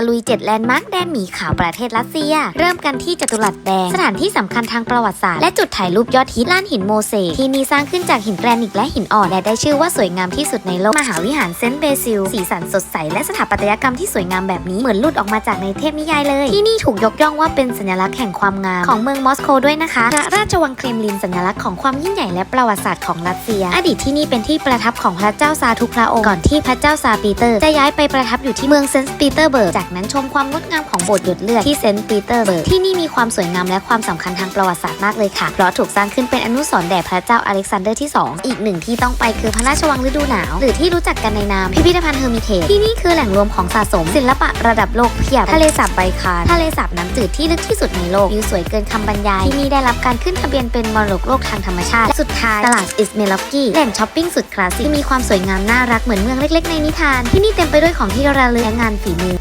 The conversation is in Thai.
ะลุย 7 แลนด์มาร์คแดนหมีขาวประเทศรัสเซีย เริ่มกันที่จัตุรัสแดง สถานที่สำคัญทางประวัติศาสตร์และจุดถ่ายรูปยอดฮิตล้านหินโมเสกที่นี่สร้างขึ้นจากหินแกรนิตและหินอ่อน และได้ชื่อว่าสวยงามที่สุดในโลกมหาวิหารเซนต์เบซิล สีสันสดใสและสถาปัตยกรรมที่สวยงามแบบนี้เหมือนหลุดออกมาจากในเทพนิยายเลย ที่นี่ถูกยกย่องว่าเป็นสัญลักษณ์แห่งความงามของเมืองมอสโกด้วยนะคะพระราชวังเครมลินสัญลักษณ์ของความยิ่งใหญ่และประวัติศาสตร์ของรัสเซีย อดีตที่นี่เป็นที่ประทับของพระเจ้าซาทุกพระองค์ก่อนที่พระเจ้าซาปีเตอร์จะย้ายไปประทับอยู่ที่เมืองเซนต์ปีเตอร์เบิร์กจากนั้นชมความงดงามของโบสถ์หยดเลือดที่เซนต์ปีเตอร์เบิร์กที่นี่มีความสวยงามและความสำคัญทางประวัติศาสตร์มากเลยค่ะ เพราะถูกสร้างขึ้นเป็นอนุสรณ์แด่พระเจ้าอเล็กซานเดอร์ที่ 2 อีกหนึ่งที่ต้องไปคือพระราชวังฤดูหนาว หรือที่รู้จักกันในนามพิพิธภัณฑ์เฮอร์มิเทจที่นี่คือแหล่งรวมของสะสม ศิลปะระดับโลกเพียบทะเลสาบไบคารทะเลสาบน้ำจืดที่ลึกที่สุดในโลกวิวสวยเกินคำบรรยายที่นี่ได้รับการขึ้นทะเบียนเป็นมรดกโลกทางธรรมชาติและสุดท้ายตลาดอิสเมลอกกี้แหล่งช้อปปิ้งสุดคลาสสิกที่มีความสวยงามน่ารักเหมือนเมืองเล็ก ๆ ในนิทาน ที่นี่เต็มไปด้วยของที่ระลึกและงานฝีมือ